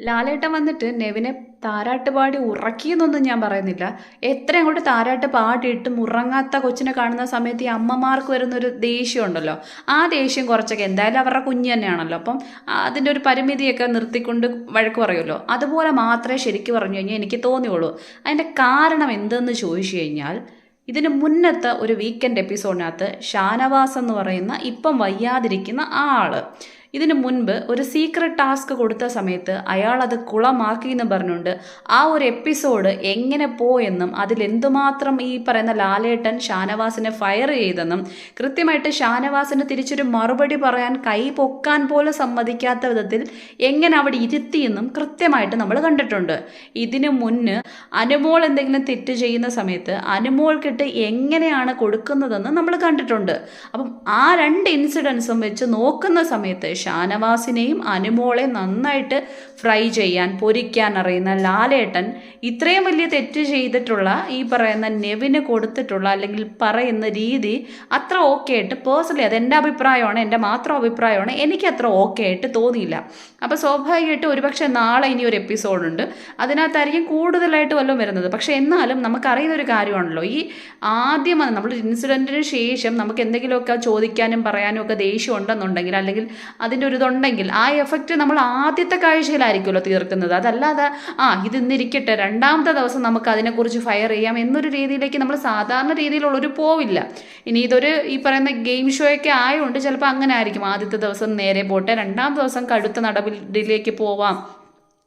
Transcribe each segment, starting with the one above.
ലാലേട്ടൻ വന്നിട്ട് നെവിനെ താരാട്ട് പാടി ഉറക്കിയെന്നൊന്നും ഞാൻ പറയുന്നില്ല. എത്ര അങ്ങോട്ട് താരാട്ട് പാടിയിട്ടും ഉറങ്ങാത്ത കൊച്ചിനെ കാണുന്ന സമയത്ത് ഈ അമ്മമാർക്ക് വരുന്നൊരു ദേഷ്യം ഉണ്ടല്ലോ ആ ദേഷ്യം കുറച്ചൊക്കെ എന്തായാലും അവരുടെ കുഞ്ഞ് തന്നെയാണല്ലോ. അപ്പം അതിന്റെ ഒരു പരിമിതിയൊക്കെ നിർത്തിക്കൊണ്ട് വഴക്ക് പറയുമല്ലോ. അതുപോലെ മാത്രമേ ശരിക്കും പറഞ്ഞു കഴിഞ്ഞാൽ എനിക്ക് തോന്നിയുള്ളൂ. അതിന്റെ കാരണം എന്തെന്ന് ചോദിച്ചു കഴിഞ്ഞാൽ ഇതിന് മുന്നത്തെ ഒരു വീക്കെൻഡ് എപ്പിസോഡിനകത്ത് ഷാനവാസ് എന്ന് പറയുന്ന ഇപ്പം വയ്യാതിരിക്കുന്ന ആൾ ഇതിനു മുൻപ് ഒരു സീക്രട്ട് ടാസ്ക് കൊടുത്ത സമയത്ത് അയാൾ അത് കുളമാക്കി എന്ന് പറഞ്ഞുകൊണ്ട് ആ ഒരു എപ്പിസോഡ് എങ്ങനെ പോയെന്നും അതിൽ എന്തുമാത്രം ഈ പറയുന്ന ലാലേട്ടൻ ഷാനവാസിനെ ഫയർ ചെയ്തെന്നും കൃത്യമായിട്ട് ഷാനവാസിന് തിരിച്ചൊരു മറുപടി പറയാൻ കൈ പൊക്കാൻ പോലും സമ്മതിക്കാത്ത വിധത്തിൽ എങ്ങനെ അവിടെ ഇരുത്തിയെന്നും കൃത്യമായിട്ട് നമ്മൾ കണ്ടിട്ടുണ്ട്. ഇതിനു മുന്ന് അനുമോൾ എന്തെങ്കിലും തെറ്റ് ചെയ്യുന്ന സമയത്ത് അനുമോൾക്കിട്ട് എങ്ങനെയാണ് കൊടുക്കുന്നതെന്ന് നമ്മൾ കണ്ടിട്ടുണ്ട്. അപ്പം ആ രണ്ട് ഇൻസിഡൻസും വെച്ച് നോക്കുന്ന സമയത്ത് ഷാനവാസിനെയും അനുമോളെ നന്നായിട്ട് ഫ്രൈ ചെയ്യാൻ പൊരിക്കാൻ അറിയുന്ന ലാലേട്ടൻ ഇത്രയും വലിയ തെറ്റ് ചെയ്തിട്ടുള്ള ഈ പറയുന്ന നെവിന് കൊടുത്തിട്ടുള്ള അല്ലെങ്കിൽ പറയുന്ന രീതി അത്ര ഓക്കെ ആയിട്ട് പേഴ്സണലി അത് എന്റെ അഭിപ്രായമാണ് എന്റെ മാത്രം അഭിപ്രായമാണ് എനിക്ക് അത്ര ഓക്കെ ആയിട്ട് തോന്നിയില്ല. അപ്പോൾ സ്വാഭാവികമായിട്ട് ഒരുപക്ഷെ നാളെ ഇനി ഒരു എപ്പിസോഡുണ്ട് അതിനകത്തായിരിക്കും കൂടുതലായിട്ട് വല്ലതും വരുന്നത്. പക്ഷേ എന്നാലും നമുക്കറിയുന്ന ഒരു കാര്യമാണല്ലോ ഈ ആദ്യം നമ്മൾ ഇൻസിഡന്റിന് ശേഷം നമുക്ക് എന്തെങ്കിലുമൊക്കെ ചോദിക്കാനും പറയാനും ഒക്കെ ദേഷ്യം ഉണ്ടെന്നുണ്ടെങ്കിൽ അല്ലെങ്കിൽ അതിന്റെ ഒരു ഇതുണ്ടെങ്കിൽ ആ എഫക്റ്റ് നമ്മൾ ആദ്യത്തെ കാഴ്ചയിലായിരിക്കുമല്ലോ തീർക്കുന്നത്. അതല്ലാതെ ആ ഇത് ഇന്നിരിക്കട്ടെ രണ്ടാമത്തെ ദിവസം നമുക്ക് അതിനെക്കുറിച്ച് ഫയർ ചെയ്യാം എന്നൊരു രീതിയിലേക്ക് നമ്മൾ സാധാരണ രീതിയിലുള്ളൊരു പോവില്ല. ഇനി ഇതൊരു ഈ പറയുന്ന ഗെയിം ഷോയൊക്കെ ആയതുകൊണ്ട് ചിലപ്പോൾ അങ്ങനെ ആയിരിക്കും. ആദ്യത്തെ ദിവസം നേരെ പോട്ടെ രണ്ടാമത്തെ ദിവസം കടുത്ത നടപടിയിലേക്ക് പോവാം.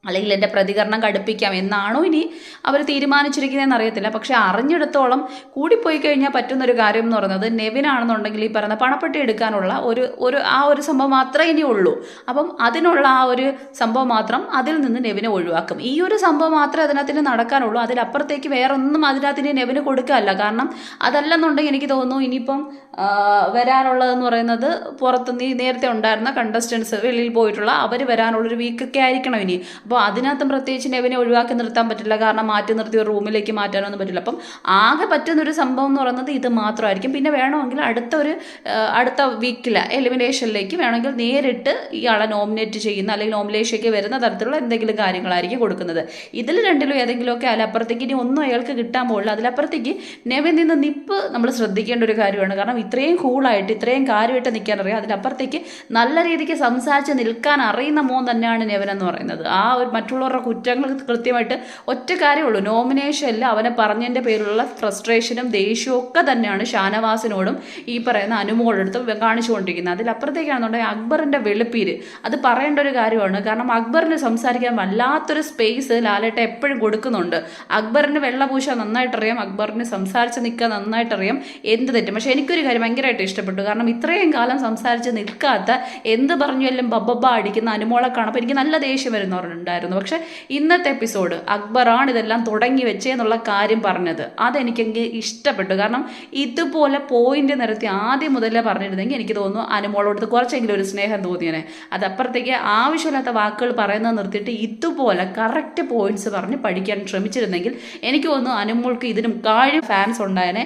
അല്ലെങ്കിൽ എന്റെ പ്രതികരണം കടുപ്പിക്കാം എന്നാണോ ഇനി അവർ തീരുമാനിച്ചിരിക്കുന്നതെന്ന് അറിയത്തില്ല. പക്ഷെ അറിഞ്ഞിടത്തോളം കൂടിപ്പോയി കഴിഞ്ഞാൽ പറ്റുന്നൊരു കാര്യം എന്ന് പറയുന്നത് നെവിനാണെന്നുണ്ടെങ്കിൽ ഈ പറയുന്ന പണപ്പെട്ടി എടുക്കാനുള്ള ഒരു ഒരു ആ ഒരു സംഭവം മാത്രമേ ഇനി ഉള്ളൂ. അപ്പം അതിനുള്ള ആ ഒരു സംഭവം മാത്രം അതിൽ നിന്ന് നെവിനെ ഒഴിവാക്കും. ഈ ഒരു സംഭവം മാത്രമേ അതിനകത്തിന് നടക്കാനുള്ളൂ. അതിലപ്പുറത്തേക്ക് വേറെ ഒന്നും അതിനകത്തിന് നെവിന് കൊടുക്കാനല്ല. കാരണം അതല്ലെന്നുണ്ടെങ്കിൽ എനിക്ക് തോന്നുന്നു ഇനിയിപ്പം വരാനുള്ളതെന്ന് പറയുന്നത് പുറത്ത് നീ നേരത്തെ ഉണ്ടായിരുന്ന കണ്ടസ്റ്റൻസ് വെളിയിൽ പോയിട്ടുള്ള അവർ വരാനുള്ളൊരു വീക്കൊക്കെ ആയിരിക്കണം ഇനി. അപ്പോൾ അതിനകത്തും പ്രത്യേകിച്ച് നെവിനെ ഒഴിവാക്കി നിർത്താൻ പറ്റില്ല. കാരണം മാറ്റി നിർത്തി ഒരു റൂമിലേക്ക് മാറ്റാനൊന്നും പറ്റില്ല. അപ്പം ആകെ പറ്റുന്നൊരു സംഭവം എന്ന് പറയുന്നത് ഇത് മാത്രമായിരിക്കും. പിന്നെ വേണമെങ്കിൽ അടുത്ത ഒരു അടുത്ത വീക്കിൽ എലിമിനേഷനിലേക്ക് വേണമെങ്കിൽ നേരിട്ട് ഇയാളെ നോമിനേറ്റ് ചെയ്യുന്ന അല്ലെങ്കിൽ നോമിനേഷനിലേക്ക് വരുന്ന തരത്തിലുള്ള എന്തെങ്കിലും കാര്യങ്ങളായിരിക്കും കൊടുക്കുന്നത്. ഇതിൽ രണ്ടിലും ഏതെങ്കിലുമൊക്കെ അതിലപ്പുറത്തേക്ക് ഇനി ഒന്നും അയാൾക്ക് കിട്ടാൻ പോകില്ല. അതിലപ്പുറത്തേക്ക് നെവിൻ നിന്ന് നിപ്പ് നമ്മൾ ശ്രദ്ധിക്കേണ്ട ഒരു കാര്യമാണ്. കാരണം ഇത്രയും കൂളായിട്ട് ഇത്രയും കാര്യമായിട്ട് നിൽക്കാൻ അറിയാം. അതിലപ്പുറത്തേക്ക് നല്ല രീതിക്ക് സംസാരിച്ച് നിൽക്കാൻ അറിയുന്ന മോൻ തന്നെയാണ് നെവൻ എന്ന് പറയുന്നത്. ആ മറ്റുള്ളവരുടെ കുറ്റങ്ങൾ കൃത്യമായിട്ട് ഒറ്റ കാര്യമുള്ളൂ. നോമിനേഷനിൽ അവനെ പറഞ്ഞതിന്റെ പേരിലുള്ള ഫ്രസ്ട്രേഷനും ദേഷ്യവും ഒക്കെ തന്നെയാണ് ഷാനവാസിനോടും ഈ പറയുന്ന അനുമോളെടുത്ത് കാണിച്ചുകൊണ്ടിരിക്കുന്നത്. അതിലപ്പുറത്തേക്കാണെന്നുണ്ടെങ്കിൽ അക്ബറിന്റെ വെളുപ്പീര്. അത് പറയേണ്ട ഒരു കാര്യമാണ്. കാരണം അക്ബറിന് സംസാരിക്കാൻ വല്ലാത്തൊരു സ്പേസ് ലാലേട്ട എപ്പോഴും കൊടുക്കുന്നുണ്ട്. അക്ബറിന് വെള്ളപൂശ നന്നായിട്ടറിയാം. അക്ബറിന് സംസാരിച്ച് നിൽക്കാൻ നന്നായിട്ടറിയാം. എന്ത് തെറ്റും. പക്ഷേ എനിക്കൊരു കാര്യം ഭയങ്കരമായിട്ട് ഇഷ്ടപ്പെട്ടു. കാരണം ഇത്രയും കാലം സംസാരിച്ച് നിൽക്കാത്ത എന്ത് പറഞ്ഞു പറഞ്ഞാലും ബബ്ബ അടിക്കുന്ന അനുമോളെ കാണുമ്പോൾ എനിക്ക് നല്ല ദേഷ്യം വരുന്നവരുണ്ടായിരുന്നു പക്ഷെ ഇന്നത്തെ എപ്പിസോഡ് അക്ബറാണ് ഇതെല്ലാം തുടങ്ങി വെച്ചേന്നുള്ള കാര്യം പറഞ്ഞത്. അതെനിക്കെങ്കിൽ ഇഷ്ടപ്പെട്ടു. കാരണം ഇതുപോലെ പോയിന്റ് നിരത്തി ആദ്യം മുതലേ പറഞ്ഞിരുന്നെങ്കിൽ എനിക്ക് തോന്നുന്നു അനുമോളോട് കുറച്ചെങ്കിലും ഒരു സ്നേഹം തോന്നിയനെ. അതപ്പുറത്തേക്ക് ആവശ്യമില്ലാത്ത വാക്കുകൾ പറയുന്നത് നിർത്തിയിട്ട് ഇതുപോലെ കറക്റ്റ് പോയിന്റ്സ് പറഞ്ഞ് പഠിക്കാൻ ശ്രമിച്ചിരുന്നെങ്കിൽ എനിക്ക് തോന്നുന്നു അനുമോൾക്ക് ഇതിനും കാഴ്ച ഫാൻസ് ഉണ്ടായനെ.